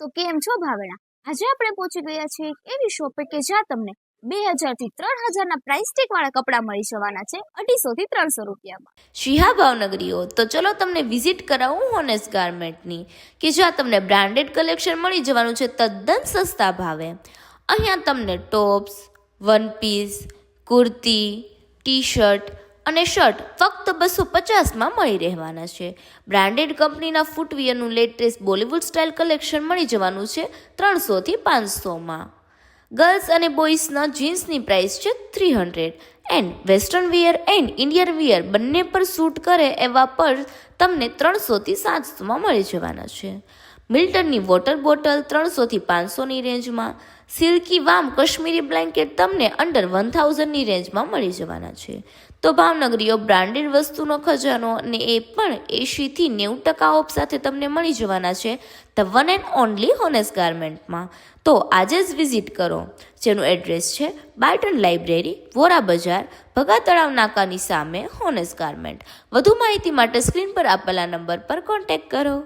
તો કેમ છો ભાવેણા આજે આપણે પહોંચી ગયા છીએ એવી શોપે કે જ્યાં તમને બે હજારથી ત્રણ હજારના પ્રાઇસ ટેગ વાળા કપડાં મળી જવાના છે અઢીસોથી ત્રણસો રૂપિયામાં. શિહા ભાવનગરીઓ, તો ચલો તમને વિઝિટ કરાવું હોનેસ ગાર્મેન્ટની કે જ્યાં તમને બ્રાન્ડેડ કલેક્શન મળી જવાનું છે તદ્દન સસ્તા ભાવે. અહીંયા તમને tops one piece kurti T shirt અને શર્ટ ફક્ત બસો પચાસમાં મળી રહેવાના છે. બ્રાન્ડેડ કંપનીના ફૂટવિયરનું લેટેસ્ટ બોલિવૂડ સ્ટાઇલ કલેક્શન મળી જવાનું છે ત્રણસોથી પાંચસોમાં. ગર્લ્સ અને બોયઝના જીન્સની પ્રાઇસ છે three hundred and western wear and Indian wear બંને પર સૂટ કરે એવા પર તમને ત્રણસોથી સાતસોમાં મળી જવાના છે. મિલ્ટનની વોટર બોટલ ત્રણસોથી પાંચસોની રેન્જમાં. સિલ્કી વામ કશ્મીરી બ્લેન્કેટ તમને અંડર વન થાઉઝન્ડની રેન્જમાં મળી જવાના છે. તો ભાવનગરીઓ બ્રાન્ડેડ વસ્તુનો ખજાનો અને એ પણ એંશીથી નેવું ટકા ઓફ સાથે તમને મળી જવાના છે the one and only honest ગાર્મેન્ટમાં. તો આજે જ વિઝિટ કરો. જેનું એડ્રેસ છે બાર્ટન લાઇબ્રેરી, વોરા બજાર ભગા તળાવ નાકાની સામે હોનેસ ગાર્મેન્ટ. વધુ માહિતી માટે સ્ક્રીન પર આપેલા નંબર પર કોન્ટેક્ટ કરો.